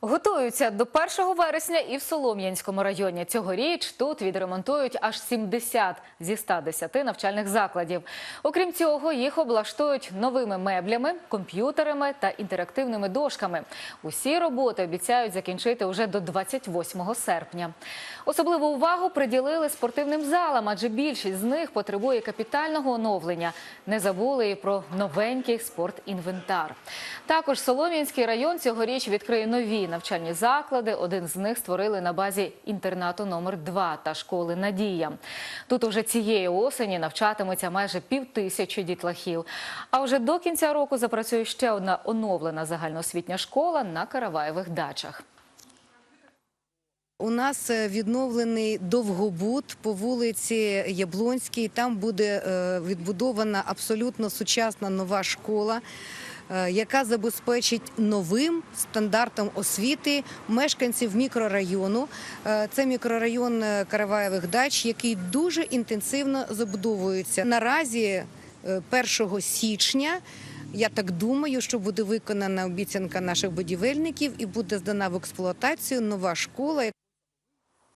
Готуються до 1 вересня і в Солом'янському районі. Цьогоріч тут відремонтують аж 70 зі 110 навчальних закладів. Окрім цього, їх облаштують новими меблями, комп'ютерами та інтерактивними дошками. Усі роботи обіцяють закінчити уже до 28 серпня. Особливу увагу приділили спортивним залам, адже більшість з них потребує капітального оновлення. Не забули і про новенький спортінвентар. Також Солом'янський район цьогоріч відкриє нові навчальні заклади. Один з них створили на базі інтернату номер 2 та школи Надія. Тут уже цієї осені навчатиметься майже півтисячі дітлахів. А вже до кінця року запрацює ще одна оновлена загальноосвітня школа на Караваєвих дачах. У нас е, відновлений довгобуд по вулиці Яблонській. Там буде е, відбудована абсолютно сучасна нова школа. Е, Яка забезпечить новим стандартом освіти мешканців мікрорайону. Е, Це мікрорайон е, Караваєвих дач, який дуже інтенсивно забудовується. Наразі е, 1 січня я так думаю, що буде виконана обіцянка наших будівельників і буде здана в експлуатацію нова школа.